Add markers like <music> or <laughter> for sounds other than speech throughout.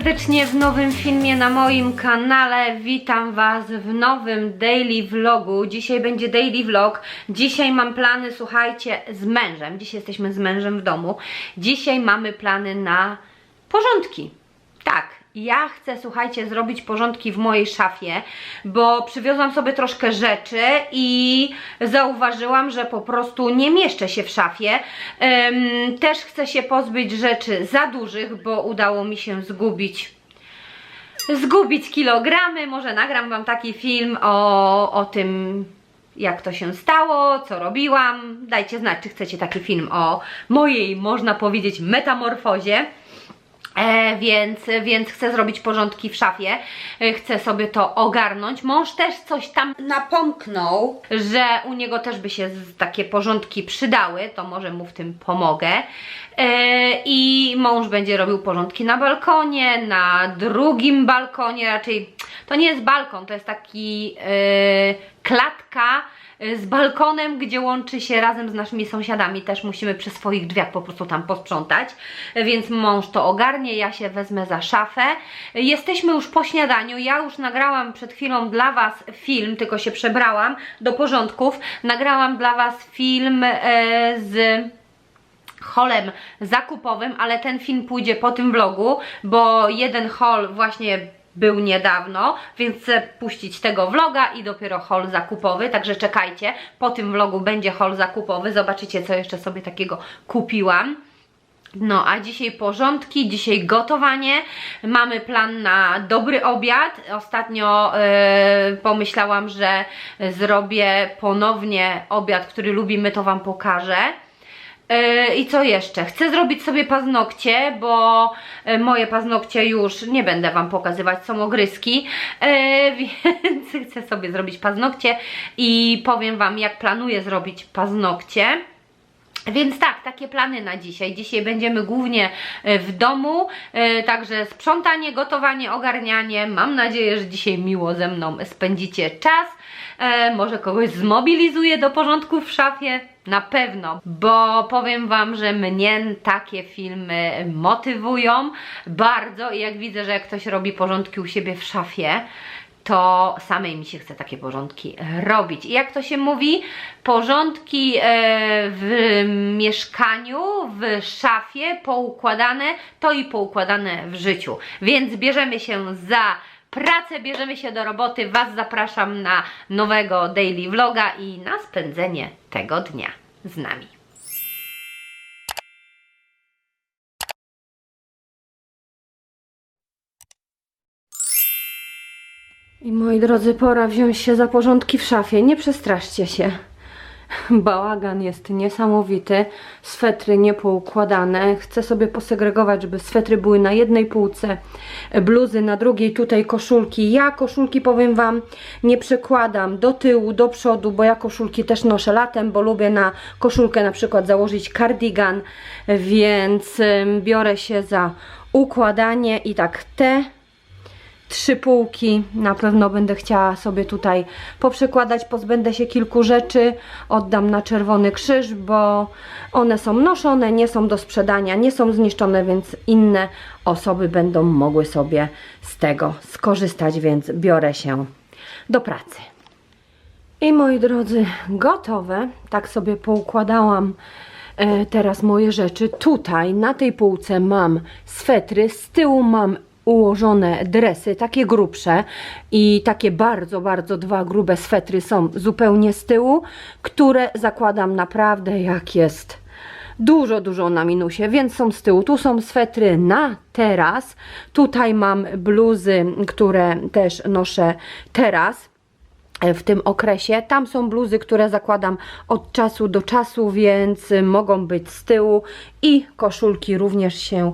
Serdecznie w nowym filmie na moim kanale. Witam Was w nowym daily vlogu. Dzisiaj będzie daily vlog. Dzisiaj mam plany, słuchajcie, z mężem. Dzisiaj jesteśmy z mężem w domu. Dzisiaj mamy plany na porządki. Tak, ja chcę, słuchajcie, zrobić porządki w mojej szafie, bo przywiozłam sobie troszkę rzeczy i zauważyłam, że po prostu nie mieszczę się w szafie. Em, też chcę się pozbyć rzeczy za dużych, bo udało mi się zgubić zgubić kilogramy. Może nagram Wam taki film o, o tym, jak to się stało, co robiłam. Dajcie znać, czy chcecie taki film o mojej, można powiedzieć, metamorfozie. E, więc, więc chcę zrobić porządki w szafie, e, chcę sobie to ogarnąć. Mąż też coś tam napomknął, że u niego też by się takie porządki przydały, to może mu w tym pomogę. E, I mąż będzie robił porządki na balkonie, na drugim balkonie, raczej to nie jest balkon, to jest taki e, klatka z balkonem, gdzie łączy się razem z naszymi sąsiadami. Też musimy przy swoich drzwiach po prostu tam posprzątać, E, więc mąż to ogarnie, ja się wezmę za szafę. E, Jesteśmy już po śniadaniu, ja już nagrałam przed chwilą dla Was film, tylko się przebrałam do porządków. Nagrałam dla Was film e, z holem zakupowym, ale ten film pójdzie po tym vlogu, bo jeden hol właśnie był niedawno, więc chcę puścić tego vloga i dopiero hol zakupowy, także czekajcie, po tym vlogu będzie hol zakupowy, zobaczycie co jeszcze sobie takiego kupiłam. No, a dzisiaj porządki, dzisiaj gotowanie. Mamy plan na dobry obiad. Ostatnio e, pomyślałam, że zrobię ponownie obiad, który lubimy, to Wam pokażę. E, I co jeszcze? Chcę zrobić sobie paznokcie, bo e, moje paznokcie już nie będę Wam pokazywać, są ogryski, e, <laughs> więc chcę sobie zrobić paznokcie i powiem Wam, jak planuję zrobić paznokcie. Więc tak, takie plany na dzisiaj. Dzisiaj będziemy głównie w domu, także sprzątanie, gotowanie, ogarnianie. Mam nadzieję, że dzisiaj miło ze mną spędzicie czas. Może kogoś zmobilizuję do porządku w szafie. Na pewno, bo powiem Wam, że mnie takie filmy motywują bardzo i jak widzę, że jak ktoś robi porządki u siebie w szafie, to samej mi się chce takie porządki robić. I jak to się mówi, porządki e, w mieszkaniu, w szafie poukładane, to i poukładane w życiu. Więc bierzemy się za pracę, bierzemy się do roboty. Was zapraszam na nowego daily vloga i na spędzenie tego dnia z nami. I moi drodzy, pora wziąć się za porządki w szafie. Nie przestraszcie się. Bałagan jest niesamowity, swetry niepoukładane. Chcę sobie posegregować, żeby swetry były na jednej półce, bluzy na drugiej, tutaj koszulki. Ja koszulki, powiem Wam, nie przekładam do tyłu, do przodu, bo ja koszulki też noszę latem, bo lubię na koszulkę na przykład założyć kardigan, więc biorę się za układanie i tak te trzy półki. Na pewno będę chciała sobie tutaj poprzekładać, pozbędę się kilku rzeczy, oddam na Czerwony Krzyż, bo one są noszone, nie są do sprzedania, nie są zniszczone, więc inne osoby będą mogły sobie z tego skorzystać, więc biorę się do pracy. I moi drodzy, gotowe. Tak sobie poukładałam e, teraz moje rzeczy. Tutaj na tej półce mam swetry, z tyłu mam ułożone dresy, takie grubsze i takie bardzo, bardzo dwa grube swetry są zupełnie z tyłu, które zakładam naprawdę jak jest dużo, dużo na minusie, więc są z tyłu. Tu są swetry na teraz, tutaj mam bluzy, które też noszę teraz w tym okresie. Tam są bluzy, które zakładam od czasu do czasu, więc mogą być z tyłu i koszulki również się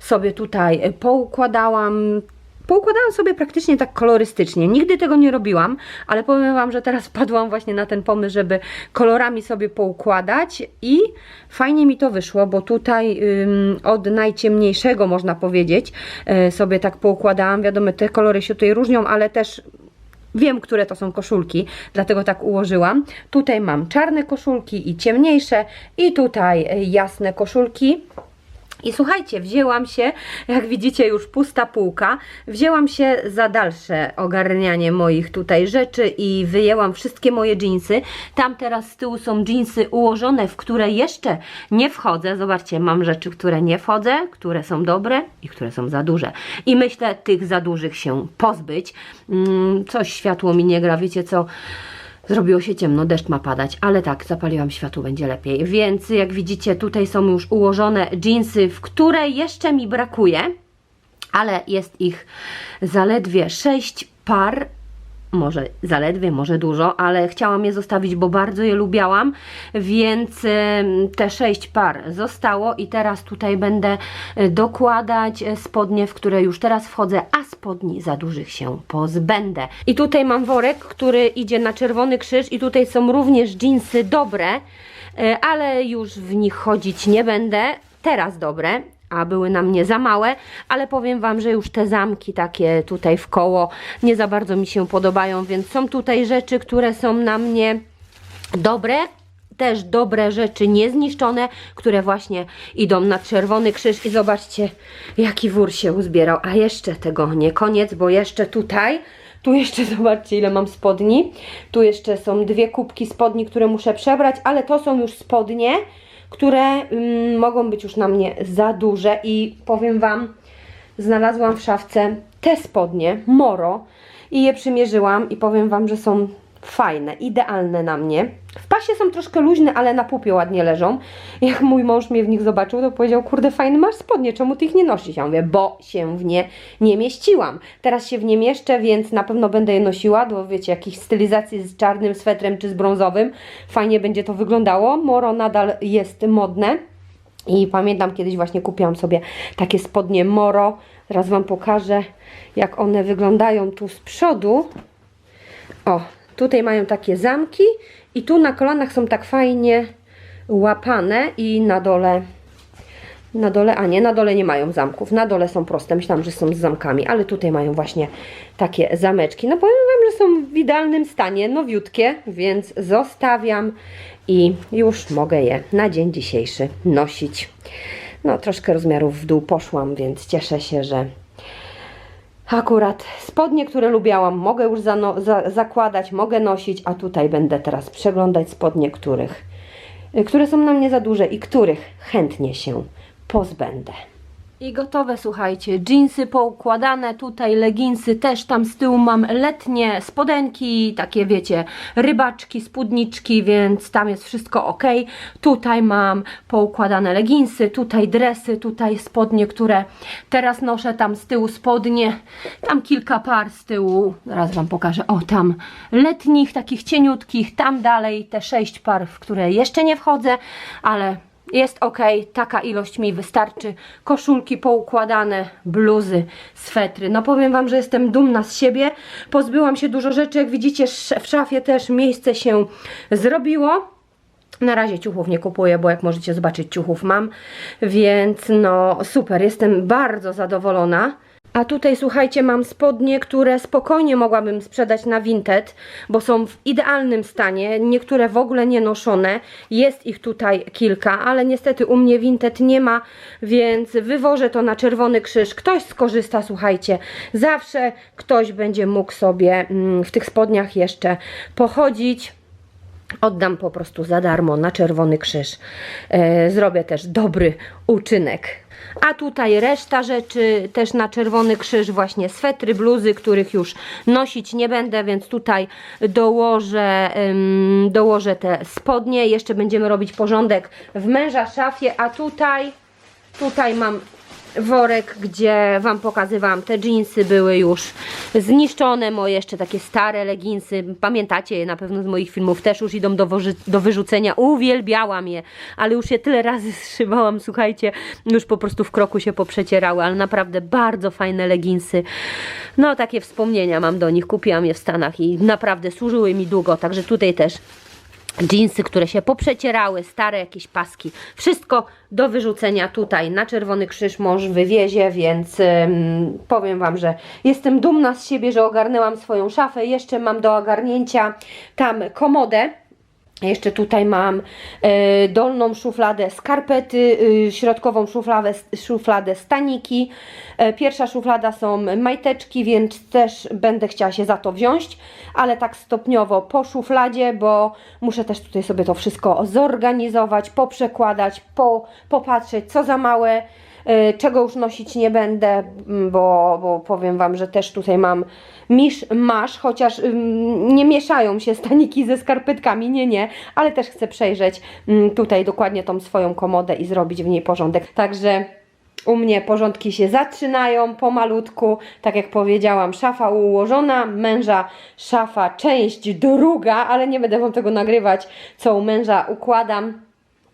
sobie tutaj poukładałam. Poukładałam sobie praktycznie tak kolorystycznie. Nigdy tego nie robiłam, ale powiem Wam, że teraz <laughs> wpadłam właśnie na ten pomysł, żeby kolorami sobie poukładać i fajnie mi to wyszło, bo tutaj ym, od najciemniejszego można powiedzieć y, sobie tak poukładałam. Wiadomo, te kolory się tutaj różnią, ale też Wiem, które to są koszulki, dlatego tak ułożyłam. Tutaj mam czarne koszulki i ciemniejsze i tutaj jasne koszulki. I słuchajcie, wzięłam się, jak widzicie już pusta półka, wzięłam się za dalsze ogarnianie moich tutaj rzeczy i wyjęłam wszystkie moje dżinsy. Tam teraz z tyłu są dżinsy ułożone, w które jeszcze nie wchodzę. Zobaczcie, mam rzeczy, które nie wchodzę, które są dobre i które są za duże. I myślę tych za dużych się pozbyć. Mm, coś światło mi nie gra, wiecie co? Zrobiło się ciemno, deszcz ma padać, ale tak, zapaliłam światło, będzie lepiej. Więc jak widzicie, tutaj są już ułożone dżinsy, w które jeszcze mi brakuje, ale jest ich zaledwie 6 par. Może zaledwie, może dużo, ale chciałam je zostawić, bo bardzo je lubiałam, więc te 6 par zostało i teraz tutaj będę e, dokładać e, spodnie, w które już teraz wchodzę, a spodni za dużych się pozbędę. I tutaj mam worek, który idzie na czerwony krzyż i tutaj są również dżinsy dobre, e, ale już w nich chodzić nie będę. Teraz dobre, a były na mnie za małe, ale powiem Wam, że już te zamki takie tutaj w koło nie za bardzo mi się podobają, więc są tutaj rzeczy, które są na mnie dobre, też dobre rzeczy niezniszczone, które właśnie idą na czerwony krzyż. I zobaczcie jaki wór się uzbierał, a jeszcze tego nie koniec, bo jeszcze tutaj tu jeszcze <laughs> zobaczcie ile mam spodni, tu jeszcze są dwie kubki spodni, które muszę przebrać, ale to są już spodnie, które mm, mogą być już na mnie za duże i powiem Wam, znalazłam w szafce te spodnie, Moro i je przymierzyłam i powiem Wam, że są fajne, idealne na mnie. W pasie są troszkę luźne, ale na pupie ładnie leżą. Jak mój mąż mnie w nich zobaczył, to powiedział, kurde fajny masz spodnie, czemu ty ich nie nosisz? Ja mówię, bo się w nie nie mieściłam. Teraz się w nie mieszczę, więc na pewno będę je nosiła, bo wiecie, jakichś stylizacji z czarnym swetrem czy z brązowym. Fajnie będzie to wyglądało. Moro nadal jest modne. I pamiętam kiedyś właśnie kupiłam sobie takie spodnie Moro. Teraz Wam pokażę, jak one wyglądają tu z przodu. O, tutaj mają takie zamki i tu na kolanach są tak fajnie łapane i na dole na dole, a nie, na dole nie mają zamków. Na dole są proste. Myślałam, że są z zamkami, ale tutaj mają właśnie takie zameczki. No powiem Wam, że są w idealnym stanie, nowiutkie, więc zostawiam i już mogę je na dzień dzisiejszy nosić. No, troszkę rozmiarów w dół poszłam, więc cieszę się, że Akurat spodnie, które lubiałam, mogę już zano- za- zakładać, mogę nosić, a tutaj będę teraz przeglądać spodnie, których, y, które są na mnie za duże i których chętnie się pozbędę. I gotowe, słuchajcie, dżinsy poukładane, tutaj leginsy też, tam z tyłu mam letnie spodenki, takie wiecie, rybaczki, spódniczki, więc tam jest wszystko ok. Tutaj mam poukładane leginsy, tutaj dresy, tutaj spodnie, które teraz noszę, tam z tyłu spodnie, tam kilka par z tyłu, zaraz Wam pokażę, o tam letnich, takich cieniutkich, tam dalej te sześć par, w które jeszcze nie wchodzę, ale jest ok, taka ilość mi wystarczy. Koszulki poukładane, bluzy, swetry. No powiem Wam, że jestem dumna z siebie. Pozbyłam się dużo rzeczy, jak widzicie w szafie też miejsce się zrobiło. Na razie ciuchów nie kupuję, bo jak możecie zobaczyć ciuchów mam, więc no super, jestem bardzo zadowolona. A tutaj słuchajcie, mam spodnie, które spokojnie mogłabym sprzedać na Vinted, bo są w idealnym stanie, niektóre w ogóle nie noszone. Jest ich tutaj kilka, ale niestety u mnie Vinted nie ma, więc wywożę to na Czerwony Krzyż. Ktoś skorzysta, słuchajcie. Zawsze ktoś będzie mógł sobie mm, w tych spodniach jeszcze pochodzić. Oddam po prostu za darmo na Czerwony Krzyż. E, zrobię też dobry uczynek. A tutaj reszta rzeczy też na Czerwony Krzyż, właśnie swetry, bluzy, których już nosić nie będę, więc tutaj dołożę, dołożę te spodnie. Jeszcze będziemy robić porządek w męża szafie, a tutaj, tutaj mam worek, gdzie Wam pokazywałam, te jeansy były już zniszczone, moje jeszcze takie stare leginsy, pamiętacie je na pewno z moich filmów, też już idą do, do wyrzucenia, uwielbiałam je, ale już je tyle razy <laughs> zszywałam, słuchajcie, już po prostu w kroku się poprzecierały, ale naprawdę bardzo fajne leginsy, no takie wspomnienia mam do nich, kupiłam je w Stanach i naprawdę służyły mi długo, także tutaj też Jeansy, które się poprzecierały, stare jakieś paski, wszystko do wyrzucenia tutaj na Czerwony Krzyż mąż wywiezie, więc ym, powiem Wam, że jestem dumna z siebie, że ogarnęłam swoją szafę. Jeszcze mam do ogarnięcia tam komodę, Jeszcze tutaj mam e, dolną szufladę skarpety, e, środkową szufladę, szufladę staniki. E, pierwsza szuflada są majteczki, więc też będę chciała się za to wziąć, ale tak stopniowo po szufladzie, bo muszę też tutaj sobie to wszystko zorganizować, poprzekładać, po, popatrzeć co za małe, czego już nosić nie będę, m, bo, bo powiem Wam, że też tutaj mam misz masz, chociaż ym, nie mieszają się staniki ze skarpetkami, nie, nie, ale też chcę przejrzeć ym, tutaj dokładnie tą swoją komodę i zrobić w niej porządek. Także u mnie porządki się zaczynają pomalutku, tak jak powiedziałam, szafa ułożona, męża szafa część druga, ale nie będę Wam tego nagrywać, co u męża układam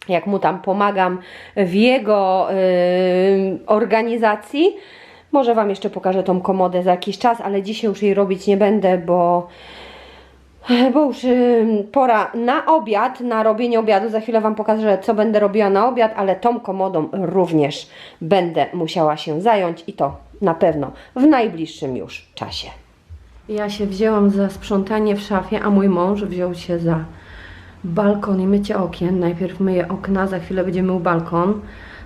jak mu tam pomagam w jego y, organizacji. Może Wam jeszcze pokażę tą komodę za jakiś czas, ale dzisiaj już jej robić nie będę, bo, bo już y, pora na obiad, na robienie obiadu. Za chwilę Wam pokażę, co będę robiła na obiad, ale tą komodą również będę musiała się zająć i to na pewno w najbliższym już czasie. Ja się wzięłam za sprzątanie w szafie, a mój mąż wziął się za balkon i mycie okien. Najpierw myję okna, za chwilę będzie mył balkon.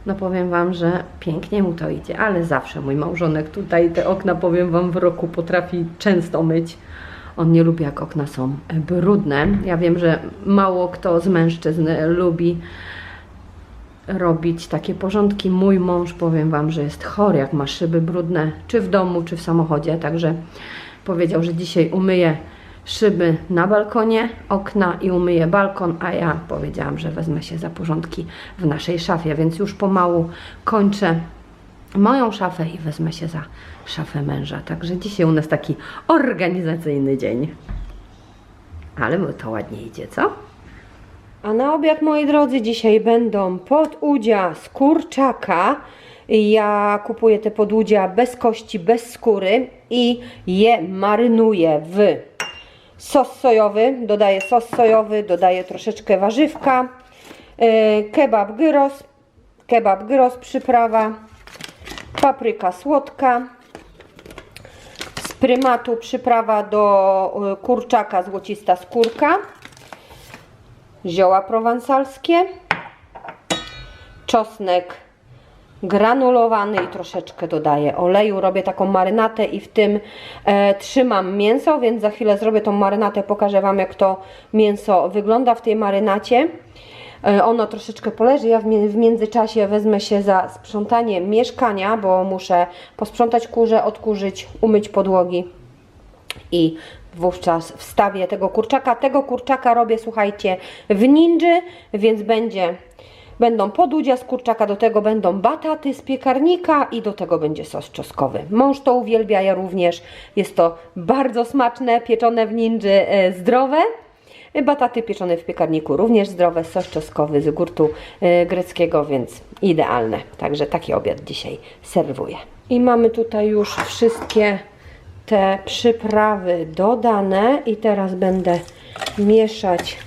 No powiem Wam, że pięknie mu to idzie, ale zawsze mój małżonek tutaj te okna, powiem Wam, w roku potrafi często myć. On nie lubi, jak okna są brudne. Ja wiem, że mało kto z mężczyzn lubi robić takie porządki. Mój mąż, powiem Wam, że jest chory, jak ma szyby brudne, czy w domu, czy w samochodzie. Także powiedział, że dzisiaj umyje szyby na balkonie, okna i umyję balkon, a ja powiedziałam, że wezmę się za porządki w naszej szafie, więc już pomału kończę moją szafę i wezmę się za szafę męża. Także dzisiaj u nas taki organizacyjny dzień. Ale to ładnie idzie, co? A na obiad, moi drodzy, dzisiaj będą podudzia z kurczaka. Ja kupuję te podudzia bez kości, bez skóry i je marynuję w sos sojowy. Dodaję sos sojowy, dodaję troszeczkę warzywka, e, kebab gyros, kebab gyros przyprawa, papryka słodka, z prymatu przyprawa do e, kurczaka złocista skórka, zioła prowansalskie, czosnek granulowany i troszeczkę dodaję oleju. Robię taką marynatę i w tym e, trzymam mięso, więc za chwilę zrobię tą marynatę, pokażę Wam jak to mięso wygląda w tej marynacie. E, ono troszeczkę poleży, ja w, w międzyczasie wezmę się za sprzątanie mieszkania, bo muszę posprzątać kurze, odkurzyć, umyć podłogi i wówczas wstawię tego kurczaka. Tego kurczaka robię, słuchajcie, w ninży, więc będzie, będą podudzia z kurczaka, do tego będą bataty z piekarnika i do tego będzie sos czosnkowy. Mąż to uwielbia, ja również. Jest to bardzo smaczne, pieczone w ninży, e, zdrowe. Bataty pieczone w piekarniku również zdrowe, sos czosnkowy z gurtu e, greckiego, więc idealne. Także taki obiad dzisiaj serwuję. I mamy tutaj już wszystkie te przyprawy dodane i teraz będę mieszać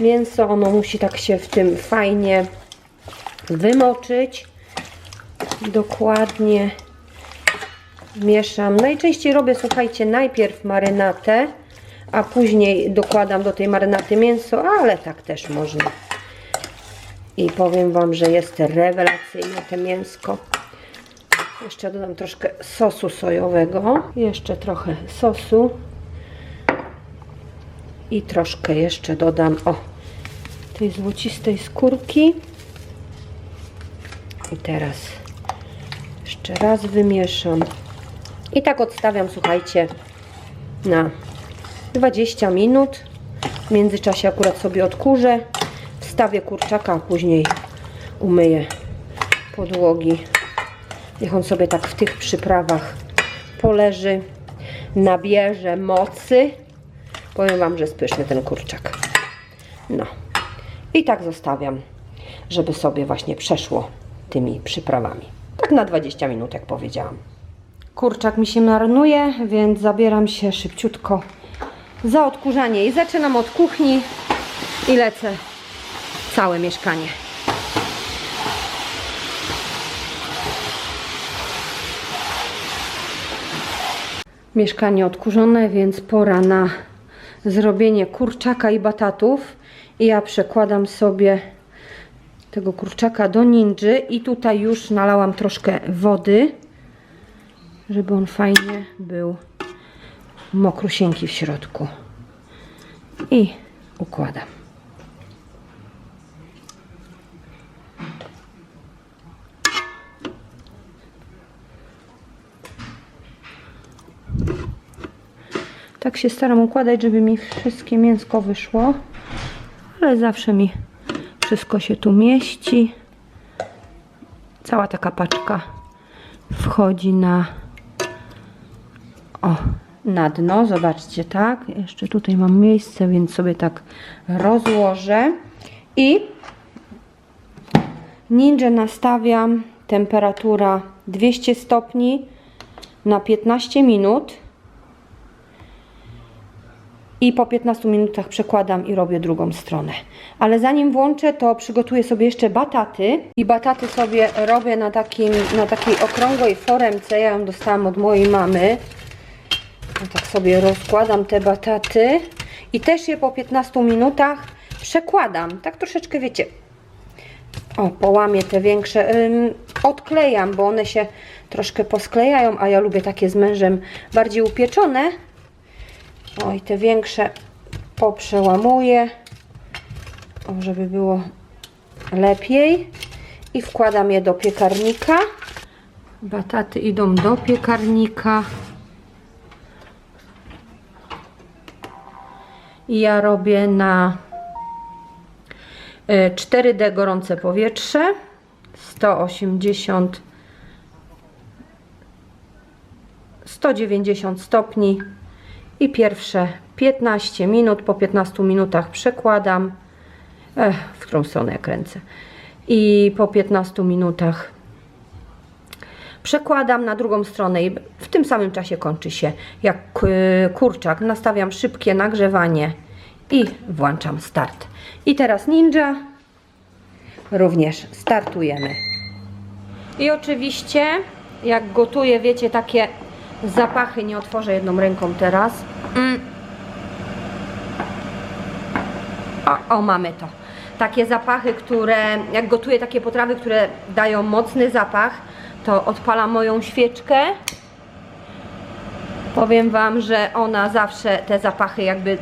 mięso. Ono musi tak się w tym fajnie wymoczyć. Dokładnie mieszam. Najczęściej robię, słuchajcie, najpierw marynatę, a później dokładam do tej marynaty mięso, ale tak też można. I powiem Wam, że jest rewelacyjne te mięsko. Jeszcze dodam troszkę sosu sojowego. Jeszcze trochę sosu. I troszkę jeszcze dodam o tej złocistej skórki. I teraz jeszcze raz wymieszam. I tak odstawiam, słuchajcie, na 20 minut. W międzyczasie akurat sobie odkurzę. Wstawię kurczaka, a później umyję podłogi. Niech on sobie tak w tych przyprawach poleży, nabierze mocy. Powiem Wam, że jest pyszny ten kurczak. No. I tak zostawiam, żeby sobie właśnie przeszło tymi przyprawami. Tak na 20 minut, jak powiedziałam. Kurczak mi się marnuje, więc zabieram się szybciutko za odkurzanie. I zaczynam od kuchni i lecę całe mieszkanie. Mieszkanie odkurzone, więc pora na zrobienie kurczaka i batatów. I ja przekładam sobie tego kurczaka do ninży i tutaj już nalałam troszkę wody, żeby on fajnie był mokrusieńki w środku. I układam. Tak się staram układać, żeby mi wszystkie mięsko wyszło, ale zawsze mi wszystko się tu mieści. Cała taka paczka wchodzi na o, na dno. Zobaczcie, tak. Jeszcze tutaj mam miejsce, więc sobie tak rozłożę. I ninja nastawiam temperatura 200 stopni na 15 minut. I po 15 minutach przekładam i robię drugą stronę. Ale zanim włączę, to przygotuję sobie jeszcze bataty. I bataty sobie robię na, takim, na takiej okrągłej foremce. Ja ją dostałam od mojej mamy. Ja tak sobie rozkładam te bataty. I też je po 15 minutach przekładam. Tak troszeczkę, wiecie, o, połamię te większe. Ym, odklejam, bo one się troszkę posklejają, a ja lubię takie z mężem bardziej upieczone. Oj, te większe poprzełamuję, o, żeby było lepiej. I wkładam je do piekarnika. Bataty idą do piekarnika. I ja robię na y, 4D gorące powietrze 180 190 stopni i pierwsze 15 minut, po 15 minutach przekładam, Ech, w którą stronę kręcę, i po 15 minutach przekładam na drugą stronę i w tym samym czasie kończy się jak y, kurczak. Nastawiam szybkie nagrzewanie i włączam start. I teraz ninja również startujemy. I oczywiście jak gotuję, wiecie, takie zapachy, nie otworzę jedną ręką teraz. Mm. O, o, mamy to. Takie zapachy, które, jak gotuję takie potrawy, które dają mocny zapach, to odpalam moją świeczkę. Powiem Wam, że ona zawsze te zapachy jakby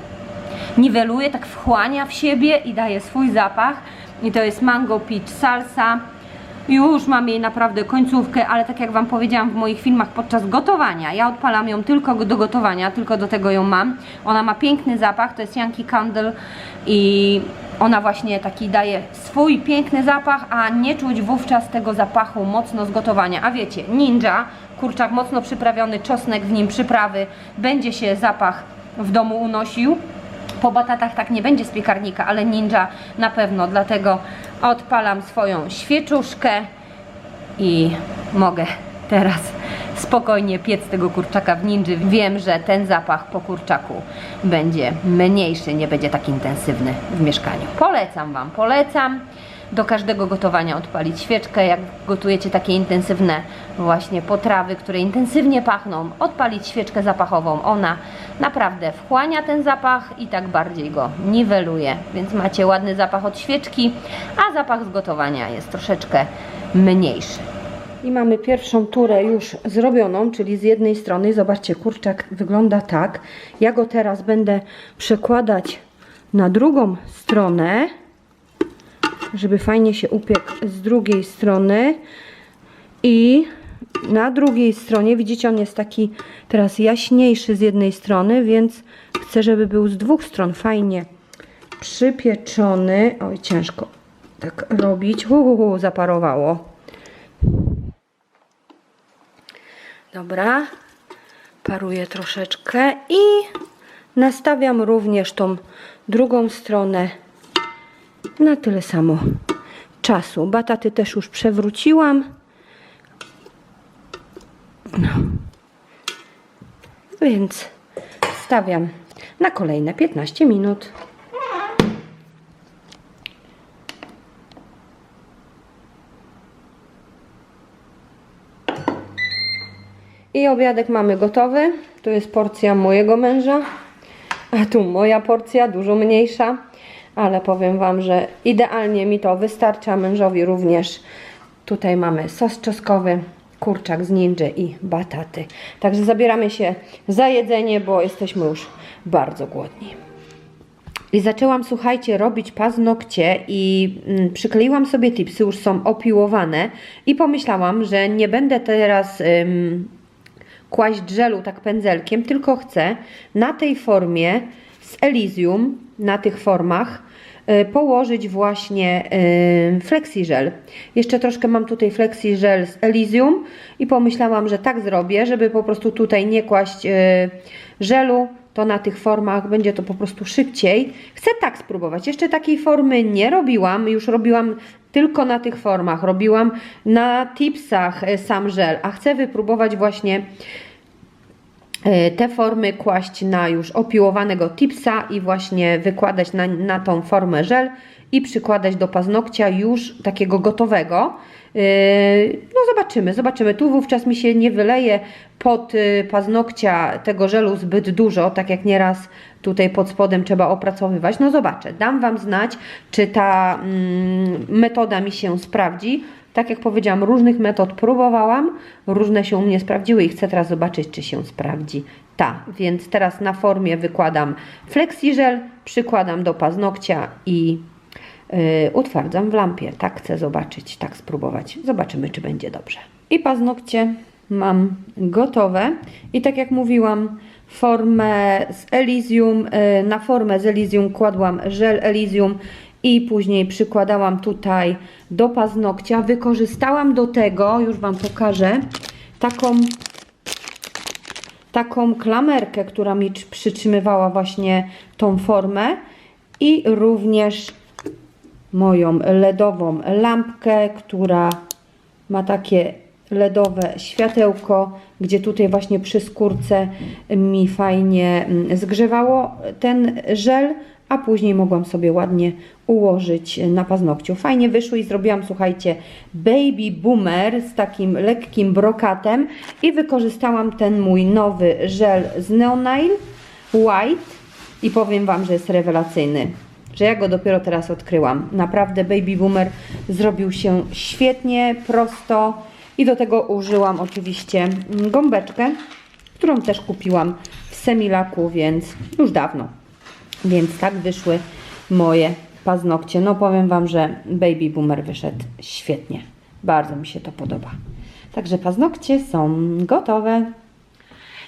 niweluje, tak wchłania w siebie i daje swój zapach. I to jest mango peach salsa. Już mam jej naprawdę końcówkę, ale tak jak Wam powiedziałam w moich filmach podczas gotowania, ja odpalam ją tylko do gotowania, tylko do tego ją mam. Ona ma piękny zapach, to jest Yankee Candle i ona właśnie taki daje swój piękny zapach, a nie czuć wówczas tego zapachu mocno z gotowania. A wiecie, ninja, kurczak mocno przyprawiony, czosnek w nim, przyprawy, będzie się zapach w domu unosił. Po batatach tak nie będzie z piekarnika, ale ninja na pewno, dlatego odpalam swoją świeczuszkę i mogę teraz spokojnie piec tego kurczaka w ninży. Wiem, że ten zapach po kurczaku będzie mniejszy, nie będzie tak intensywny w mieszkaniu. Polecam Wam, polecam do każdego gotowania odpalić świeczkę, jak gotujecie takie intensywne właśnie potrawy, które intensywnie pachną, odpalić świeczkę zapachową. Ona naprawdę wchłania ten zapach i tak bardziej go niweluje, więc macie ładny zapach od świeczki, a zapach z gotowania jest troszeczkę mniejszy. I mamy pierwszą turę już zrobioną, czyli z jednej strony, zobaczcie, kurczak wygląda tak. Ja go teraz będę przekładać na drugą stronę żeby fajnie się upiekł z drugiej strony i na drugiej stronie, widzicie, on jest taki teraz jaśniejszy z jednej strony, więc chcę, żeby był z dwóch stron fajnie przypieczony. Oj, ciężko tak robić. Uhuhu, zaparowało. Dobra, paruję troszeczkę i nastawiam również tą drugą stronę na tyle samo czasu. Bataty też już przewróciłam. No. Więc stawiam na kolejne 15 minut. I obiadek mamy gotowy. Tu jest porcja mojego męża, a tu moja porcja, dużo mniejsza ale powiem Wam, że idealnie mi to wystarcza, mężowi również. Tutaj mamy sos czosnkowy, kurczak z ninja i bataty. Także zabieramy się za jedzenie, bo jesteśmy już bardzo głodni. I zaczęłam, słuchajcie, robić paznokcie i mm, przykleiłam sobie tipsy, już są opiłowane i pomyślałam, że nie będę teraz ym, kłaść żelu tak pędzelkiem, tylko chcę na tej formie z Elysium, na tych formach, położyć właśnie y, flexiżel. Jeszcze troszkę mam tutaj flexiżel z Elysium i pomyślałam, że tak zrobię, żeby po prostu tutaj nie kłaść y, żelu, to na tych formach będzie to po prostu szybciej. Chcę tak spróbować. Jeszcze takiej formy nie robiłam, już robiłam tylko na tych formach. Robiłam na tipsach e, sam żel, a chcę wypróbować właśnie e, te formy kłaść na już opiłowanego tipsa i właśnie wykładać na, na tą formę żel i przykładać do paznokcia już takiego gotowego. Yy, No zobaczymy, zobaczymy. Tu wówczas mi się nie wyleje pod y, paznokcia tego żelu zbyt dużo, tak jak nieraz tutaj pod spodem trzeba opracowywać. No zobaczę, dam Wam znać, czy ta mm, metoda mi się sprawdzi. Tak jak powiedziałam, różnych metod próbowałam, różne się u mnie sprawdziły i chcę teraz zobaczyć, czy się sprawdzi ta. Więc teraz na formie wykładam flexiżel, przykładam do paznokcia i yy, utwardzam w lampie. Tak chcę zobaczyć, tak spróbować. Zobaczymy, czy będzie dobrze. I paznokcie mam gotowe. I tak jak mówiłam, formę z Elysium, yy, na formę z Elysium kładłam żel Elysium i później przykładałam tutaj do paznokcia. Wykorzystałam do tego, już Wam pokażę, taką taką klamerkę, która mi trz- przytrzymywała właśnie tą formę i również moją LEDową lampkę, która ma takie LEDowe światełko, gdzie tutaj właśnie przy skórce mi fajnie mm, zgrzewało ten żel, a później mogłam sobie ładnie ułożyć na paznokciu. Fajnie wyszło i zrobiłam, słuchajcie, baby boomer z takim lekkim brokatem i wykorzystałam ten mój nowy żel z Neonail White i powiem Wam, że jest rewelacyjny że ja go dopiero teraz odkryłam. Naprawdę Baby Boomer zrobił się świetnie, prosto i do tego użyłam oczywiście gąbeczkę, którą też kupiłam w Semilaku, więc już dawno. Więc tak wyszły moje paznokcie. No powiem Wam, że Baby Boomer wyszedł świetnie. Bardzo mi się to podoba. Także paznokcie są gotowe.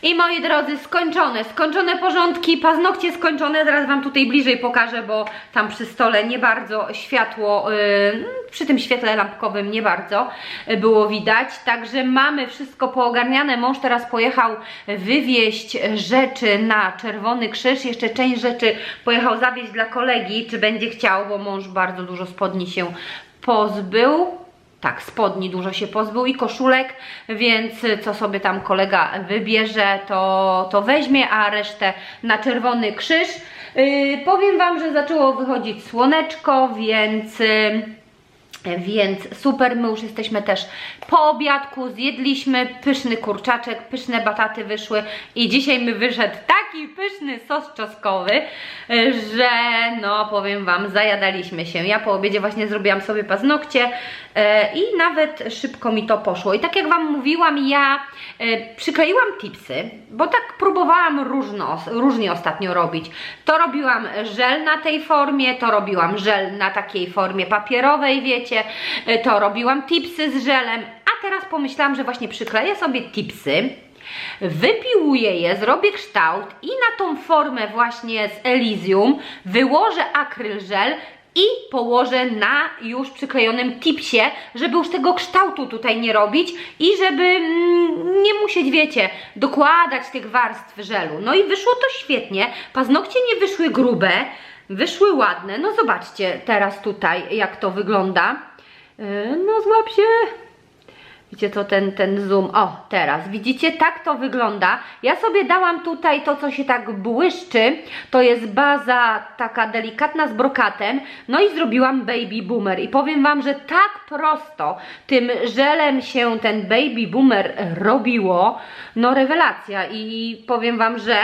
I moi drodzy, skończone, skończone porządki, paznokcie skończone, zaraz Wam tutaj bliżej pokażę, bo tam przy stole nie bardzo światło, yy, przy tym świetle lampkowym nie bardzo yy, było widać, także mamy wszystko poogarniane, mąż teraz pojechał wywieźć rzeczy na Czerwony Krzyż, jeszcze część rzeczy pojechał zawieźć dla kolegi, czy będzie chciał, bo mąż bardzo dużo spodni się pozbył, tak, spodni dużo się pozbył i koszulek, więc co sobie tam kolega wybierze, to, to weźmie, a resztę na Czerwony Krzyż. Yy, powiem Wam, że zaczęło wychodzić słoneczko, więc... Yy, więc super, my już jesteśmy też po obiadku, zjedliśmy pyszny kurczaczek, pyszne bataty wyszły i dzisiaj mi wyszedł taki pyszny sos czosnkowy, że no powiem Wam, zajadaliśmy się. Ja po obiedzie właśnie zrobiłam sobie paznokcie e, i nawet szybko mi to poszło. I tak jak Wam mówiłam, ja e, przykleiłam tipsy, bo tak próbowałam różno, różnie ostatnio robić. To robiłam żel na tej formie, to robiłam żel na takiej formie papierowej, wiecie, e, to robiłam tipsy z żelem, a teraz pomyślałam, że właśnie przykleję sobie tipsy, wypiłuję je, zrobię kształt i na tą formę właśnie z Elysium wyłożę akryl żel i położę na już przyklejonym tipsie, żeby już tego kształtu tutaj nie robić i żeby mm, nie musieć, wiecie, dokładać tych warstw żelu. No i wyszło to świetnie. Paznokcie nie wyszły grube, wyszły ładne. No zobaczcie teraz tutaj, jak to wygląda. Yy, No złap się. Widzicie to ten, ten zoom? O, teraz. Widzicie, tak to wygląda. Ja sobie dałam tutaj to, co się tak błyszczy. To jest baza taka delikatna z brokatem. No i zrobiłam baby boomer. I powiem Wam, że tak prosto tym żelem się ten baby boomer robiło. No rewelacja. I powiem Wam, że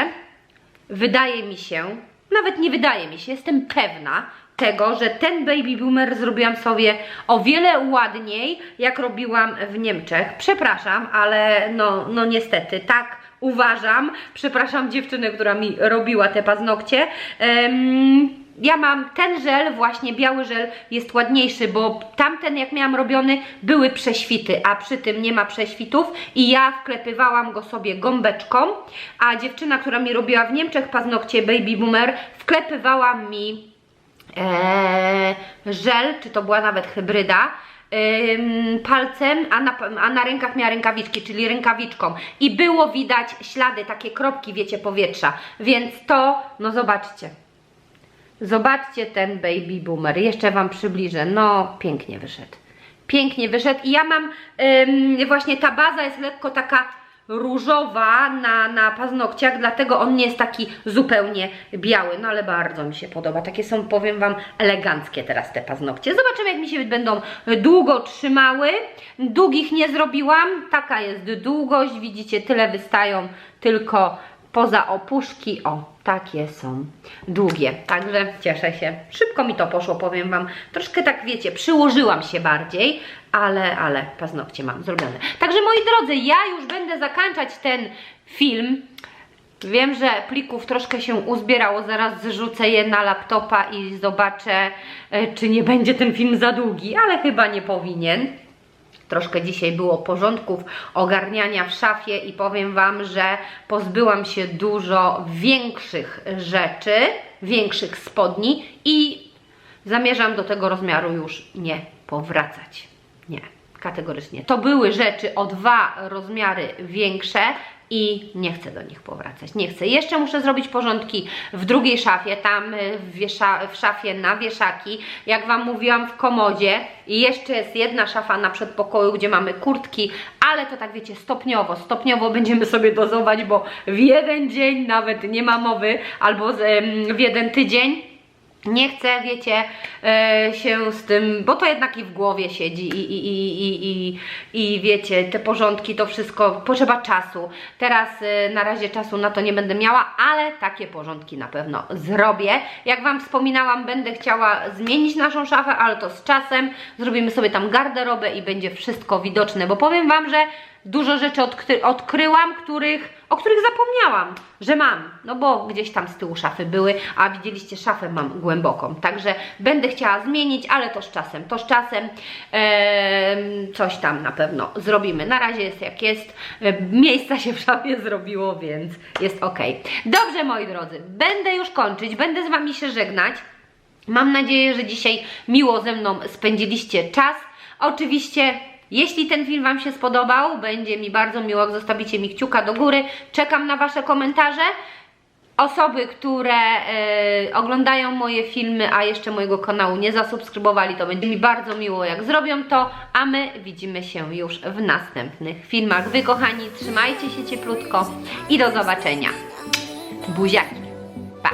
wydaje mi się, nawet nie wydaje mi się, jestem pewna, tego, że ten baby boomer zrobiłam sobie o wiele ładniej, jak robiłam w Niemczech. Przepraszam, ale no, no niestety, tak uważam. Przepraszam dziewczynę, która mi robiła te paznokcie. Em, ja mam ten żel, właśnie biały żel jest ładniejszy, bo tamten jak miałam robiony były prześwity, a przy tym nie ma prześwitów i ja wklepywałam go sobie gąbeczką, a dziewczyna, która mi robiła w Niemczech paznokcie Baby Boomer wklepywała mi e, żel, czy to była nawet hybryda, palcem, a na, a na rękach miała rękawiczki, czyli rękawiczką. I było widać ślady, takie kropki, wiecie, powietrza. Więc to, no zobaczcie. Zobaczcie ten baby boomer. Jeszcze Wam przybliżę. No, pięknie wyszedł. Pięknie wyszedł. I ja mam ym, właśnie ta baza jest lekko taka różowa na, na paznokciach, dlatego on nie jest taki zupełnie biały, no ale bardzo mi się podoba. Takie są, powiem Wam, eleganckie teraz te paznokcie. Zobaczymy, jak mi się będą długo trzymały. Długich nie zrobiłam. Taka jest długość. Widzicie, tyle wystają tylko poza opuszki. O, takie są długie. Także cieszę się. Szybko mi to poszło, powiem Wam. Troszkę tak, wiecie, przyłożyłam się bardziej, ale, ale paznokcie mam zrobione. Także moi drodzy, ja już będę zakończać ten film. Wiem, że plików troszkę się uzbierało, zaraz zrzucę je na laptopa i zobaczę, e, czy nie będzie ten film za długi, ale chyba nie powinien. Troszkę dzisiaj było porządków, ogarniania w szafie i powiem Wam, że pozbyłam się dużo większych rzeczy, większych spodni i zamierzam do tego rozmiaru już nie powracać. Nie, kategorycznie. To były rzeczy o dwa rozmiary większe i nie chcę do nich powracać. Nie chcę. Jeszcze muszę zrobić porządki w drugiej szafie, tam y, w, w szafie na wieszaki. Jak Wam mówiłam, w komodzie. I jeszcze jest jedna szafa na przedpokoju, gdzie mamy kurtki, ale to tak wiecie, stopniowo, stopniowo będziemy sobie dozować, bo w jeden dzień nawet nie ma mowy, albo w jeden tydzień nie chcę, wiecie, e, się z tym, bo to jednak i w głowie siedzi i, i, i, i, i, wiecie, te porządki, to wszystko potrzeba czasu. Teraz e, na razie czasu na to nie będę miała, ale takie porządki na pewno zrobię. Jak Wam wspominałam, będę chciała zmienić naszą szafę, ale to z czasem. Zrobimy sobie tam garderobę i będzie wszystko widoczne, bo powiem Wam, że dużo rzeczy odkry odkryłam, których, o których zapomniałam, że mam. No bo gdzieś tam z tyłu szafy były, a widzieliście szafę mam głęboką. Także będę chciała zmienić, ale to z czasem. To z czasem em, coś tam na pewno zrobimy. Na razie jest jak jest. E, Miejsca się w szafie zrobiło, więc jest ok. Dobrze moi drodzy, będę już kończyć, będę z Wami się żegnać. Mam nadzieję, że dzisiaj miło ze mną spędziliście czas. Oczywiście, jeśli ten film Wam się spodobał, będzie mi bardzo miło, jak zostawicie mi kciuka do góry. Czekam na Wasze komentarze. Osoby, które e, oglądają moje filmy, a jeszcze mojego kanału nie zasubskrybowali, to będzie mi bardzo miło, jak zrobią to. A my widzimy się już w następnych filmach. Wy, kochani, trzymajcie się cieplutko i do zobaczenia. Buziaki. Pa!